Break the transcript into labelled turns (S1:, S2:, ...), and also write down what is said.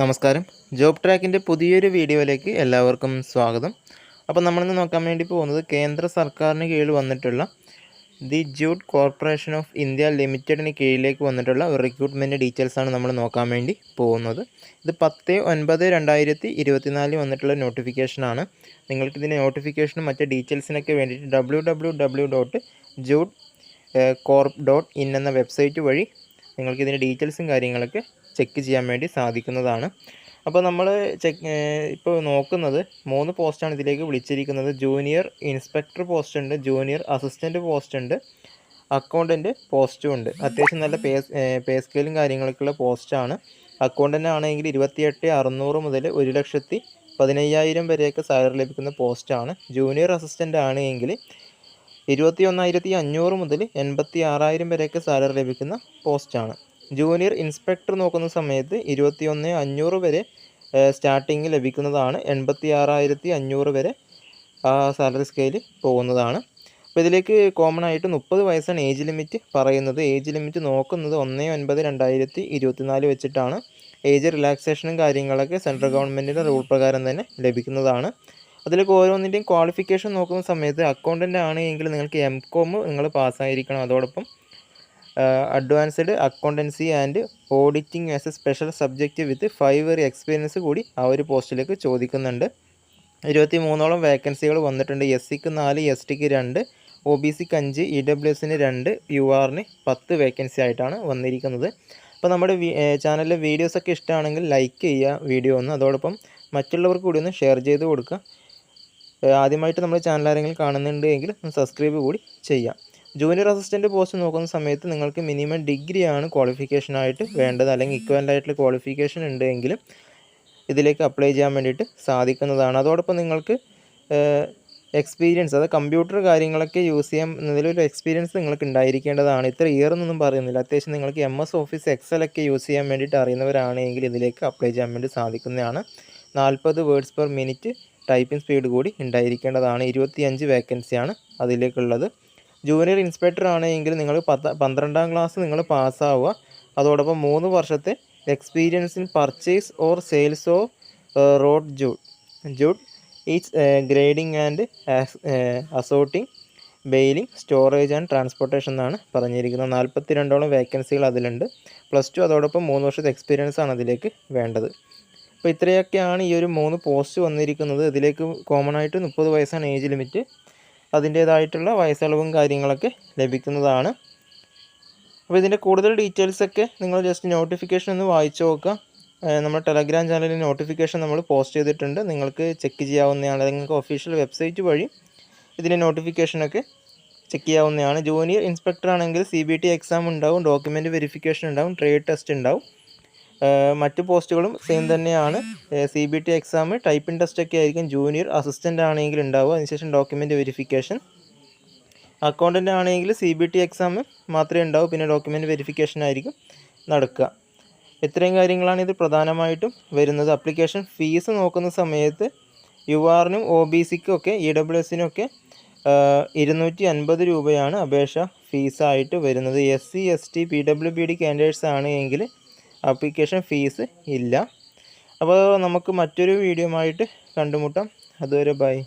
S1: നമസ്കാരം. ജോബ് ട്രാക്കിന്റെ പുതിയൊരു വീഡിയോയിലേക്ക് എല്ലാവർക്കും സ്വാഗതം. അപ്പോൾ നമ്മളിന്ന് നോക്കാൻ വേണ്ടി പോകുന്നത് കേന്ദ്ര സർക്കാരിന് കീഴിൽ വന്നിട്ടുള്ള the jute corporation of India ലിമിറ്റഡിന് കീഴിലേക്ക് വന്നിട്ടുള്ള ഒരു റിക്രൂട്ട്മെന്റ് ഡീറ്റെയിൽസാണ് നമ്മൾ നോക്കാൻ വേണ്ടി പോകുന്നത്. ഇത് പത്ത് ഒൻപത് രണ്ടായിരത്തി ഇരുപത്തിനാലിൽ വന്നിട്ടുള്ള നോട്ടിഫിക്കേഷനാണ് നിങ്ങൾക്ക് ഇതിന്റെ നോട്ടിഫിക്കേഷനും മറ്റ് ഡീറ്റെയിൽസിനൊക്കെ വേണ്ടിയിട്ട് W W W dot jute corp dot in എന്ന വെബ്സൈറ്റ് വഴി നിങ്ങൾക്ക് ഇതിന്റെ ഡീറ്റെയിൽസും കാര്യങ്ങളൊക്കെ ചെക്ക് ചെയ്യാൻ വേണ്ടി സാധിക്കുന്നതാണ്. അപ്പോൾ നമ്മൾ ചെക്ക് ഇപ്പോൾ നോക്കുന്നത് മൂന്ന് പോസ്റ്റാണ് ഇതിലേക്ക് വിളിച്ചിരിക്കുന്നത്. ജൂനിയർ ഇൻസ്പെക്ടർ പോസ്റ്റ് ഉണ്ട് ജൂനിയർ അസിസ്റ്റന്റ് പോസ്റ്റ് ഉണ്ട് അക്കൗണ്ടന്റ് പോസ്റ്റും ഉണ്ട്. അത്യാവശ്യം നല്ല പേ പേ സ്കെയിലും കാര്യങ്ങളൊക്കെയുള്ള പോസ്റ്റാണ്. അക്കൗണ്ടന്റ് ആണെങ്കിൽ ഇരുപത്തിയെട്ട് അറുന്നൂറ് മുതൽ ഒരു ലക്ഷത്തി പതിനയ്യായിരം വരെയൊക്കെ സാലറി ലഭിക്കുന്ന പോസ്റ്റാണ്. ജൂനിയർ അസിസ്റ്റന്റ് ആണെങ്കിൽ ഇരുപത്തി ഒന്നായിരത്തി അഞ്ഞൂറ് മുതൽ എൺപത്തി ആറായിരം വരെയൊക്കെ സാലറി ലഭിക്കുന്ന പോസ്റ്റാണ്. ജൂനിയർ ഇൻസ്പെക്ടർ നോക്കുന്ന സമയത്ത് ഇരുപത്തി ഒന്ന് അഞ്ഞൂറ് വരെ സ്റ്റാർട്ടിങ് ലഭിക്കുന്നതാണ്. എൺപത്തി ആറായിരത്തി അഞ്ഞൂറ് വരെ ആ സാലറി സ്കെയിൽ പോകുന്നതാണ്. അപ്പോൾ ഇതിലേക്ക് കോമൺ ആയിട്ട് മുപ്പത് വയസ്സാണ് ഏജ് ലിമിറ്റ് പറയുന്നത്. ഏജ് ലിമിറ്റ് നോക്കുന്നത് ഒന്ന് ഒൻപത് രണ്ടായിരത്തി ഇരുപത്തിനാല് വെച്ചിട്ടാണ് ഏജ് റിലാക്സേഷനും കാര്യങ്ങളൊക്കെ സെൻട്രൽ ഗവൺമെന്റിന്റെ റൂൾ പ്രകാരം തന്നെ ലഭിക്കുന്നതാണ്. അതിലേക്ക് ഓരോന്നിന്റെയും ക്വാളിഫിക്കേഷൻ നോക്കുന്ന സമയത്ത് അക്കൗണ്ടന്റ് ആണ് എങ്കിൽ നിങ്ങൾക്ക് എം കോം നിങ്ങൾ പാസ്സായിരിക്കണം അതോടൊപ്പം advanced accountancy and auditing as a special subject with five year experience കൂടി ആ ഒരു പോസ്റ്റിലേക്ക് ചോദിക്കുന്നുണ്ട്. ഇരുപത്തി മൂന്നോളം വേക്കൻസികൾ വന്നിട്ടുണ്ട് എസ് സിക്ക് നാല് എസ് ടിക്ക് രണ്ട് ഒ ബി സിക്ക് അഞ്ച് ഇ ഡബ്ല്യു എസിന് രണ്ട് യു ആറിന് പത്ത് വേക്കൻസി ആയിട്ടാണ് വന്നിരിക്കുന്നത്. അപ്പോൾ നമ്മുടെ ചാനലിലെ വീഡിയോസൊക്കെ ഇഷ്ടമാണെങ്കിൽ ലൈക്ക് ചെയ്യുക വീഡിയോ ഒന്ന്. അതോടൊപ്പം മറ്റുള്ളവർക്ക് കൂടി ഒന്ന് ഷെയർ ചെയ്ത് കൊടുക്കുക. ആദ്യമായിട്ട് നമ്മുടെ ചാനൽ ആരെങ്കിലും കാണുന്നുണ്ട് എങ്കിൽ സബ്സ്ക്രൈബ് കൂടി ചെയ്യാം ജൂനിയർ അസിസ്റ്റന്റ് പോസ്റ്റ് നോക്കുന്ന സമയത്ത് നിങ്ങൾക്ക് മിനിമം ഡിഗ്രിയാണ് ക്വാളിഫിക്കേഷനായിട്ട് വേണ്ടത്. അല്ലെങ്കിൽ ഇക്വലന്റ് ആയിട്ടുള്ള ക്വാളിഫിക്കേഷൻ ഉണ്ടെങ്കിലും ഇതിലേക്ക് അപ്ലൈ ചെയ്യാൻ വേണ്ടിയിട്ട് സാധിക്കുന്നതാണ്. അതോടൊപ്പം നിങ്ങൾക്ക് എക്സ്പീരിയൻസ് അത് കമ്പ്യൂട്ടർ കാര്യങ്ങളൊക്കെ യൂസ് ചെയ്യാൻ എന്നതിലൊരു എക്സ്പീരിയൻസ് നിങ്ങൾക്ക് ഉണ്ടായിരിക്കേണ്ടതാണ്. ഇത്ര ഇയർ എന്നൊന്നും പറയുന്നില്ല. അത്യാവശ്യം നിങ്ങൾക്ക് എം എസ് ഓഫീസ് എക്സലൊക്കെ യൂസ് ചെയ്യാൻ വേണ്ടിയിട്ട് അറിയുന്നവരാണെങ്കിൽ ഇതിലേക്ക് അപ്ലൈ ചെയ്യാൻ വേണ്ടി സാധിക്കുന്നതാണ്. നാൽപ്പത് words per minute typing speed കൂടി ഉണ്ടായിരിക്കേണ്ടതാണ്. ഇരുപത്തിയഞ്ച് വേക്കൻസിയാണ് അതിലേക്കുള്ളത്. ജൂനിയർ ഇൻസ്പെക്ടർ ആണെങ്കിൽ നിങ്ങൾ പത്ത് പന്ത്രണ്ടാം ക്ലാസ് നിങ്ങൾ പാസ്സാവുക അതോടൊപ്പം മൂന്ന് വർഷത്തെ experience in purchase or sales of raw jute jute is grading and assorting baling storage and transportation എന്നാണ് പറഞ്ഞിരിക്കുന്നത്. നാൽപ്പത്തി രണ്ടോളം വേക്കൻസികൾ അതിലുണ്ട്. പ്ലസ് ടു അതോടൊപ്പം മൂന്ന് വർഷത്തെ എക്സ്പീരിയൻസ് ആണ് അതിലേക്ക് വേണ്ടത്. അപ്പോൾ ഇത്രയൊക്കെയാണ് ഈ ഒരു മൂന്ന് പോസ്റ്റ് വന്നിരിക്കുന്നത്. ഇതിലേക്ക് കോമൺ ആയിട്ട് മുപ്പത് വയസ്സാണ് ഏജ് ലിമിറ്റ് അതിന്റേതായിട്ടുള്ള വയസ്സളവും കാര്യങ്ങളൊക്കെ ലഭിക്കുന്നതാണ്. അപ്പോൾ ഇതിന്റെ കൂടുതൽ ഡീറ്റെയിൽസൊക്കെ നിങ്ങൾ ജസ്റ്റ് നോട്ടിഫിക്കേഷൻ ഒന്ന് വായിച്ചു നോക്കുക. നമ്മുടെ ടെലഗ്രാം ചാനലിൽ നോട്ടിഫിക്കേഷൻ നമ്മൾ പോസ്റ്റ് ചെയ്തിട്ടുണ്ട്. നിങ്ങൾക്ക് ചെക്ക് ചെയ്യാവുന്നതാണ്. നിങ്ങൾക്ക് ഒഫീഷ്യൽ വെബ്സൈറ്റ് വഴി ഇതിന്റെ നോട്ടിഫിക്കേഷനൊക്കെ ചെക്ക് ചെയ്യാവുന്നതാണ്. ജൂനിയർ ഇൻസ്പെക്ടർ ആണെങ്കിൽ സി ബി ടി എക്സാം ഉണ്ടാവും ഡോക്യുമെന്റ് വെരിഫിക്കേഷൻ ഉണ്ടാവും ട്രേഡ് ടെസ്റ്റ് ഉണ്ടാവും. മറ്റ് പോസ്റ്റുകളും സെയിം തന്നെയാണ്. C B T exam typing test ഒക്കെ ആയിരിക്കും ജൂനിയർ അസിസ്റ്റന്റ് ആണെങ്കിൽ ഉണ്ടാവുക. അതിനുശേഷം ഡോക്യുമെന്റ് വെരിഫിക്കേഷൻ അക്കൗണ്ടന്റ് ആണെങ്കിൽ സി ബി ടി എക്സാം മാത്രമേ ഉണ്ടാവൂ. പിന്നെ ഡോക്യുമെന്റ് വെരിഫിക്കേഷൻ ആയിരിക്കും നടക്കുക. ഇത്രയും കാര്യങ്ങളാണ് ഇത് പ്രധാനമായിട്ടും വരുന്നത്. അപ്ലിക്കേഷൻ ഫീസ് നോക്കുന്ന സമയത്ത് യു ആറിനും ഒ ബി സിക്കും ഒക്കെ ഇ ഡബ്ല്യു എസിനും ഒക്കെ ഇരുന്നൂറ്റി അൻപത് രൂപയാണ് അപേക്ഷ ഫീസായിട്ട് വരുന്നത്. S C S T P W B D candidates ആണെങ്കിൽ ആപ്ലിക്കേഷൻ ഫീസ് ഇല്ല. അപ്പോൾ നമുക്ക് മറ്റൊരു വീഡിയോ ആയിട്ട് കണ്ടുമുട്ടാം. അതുവരെ ബൈ.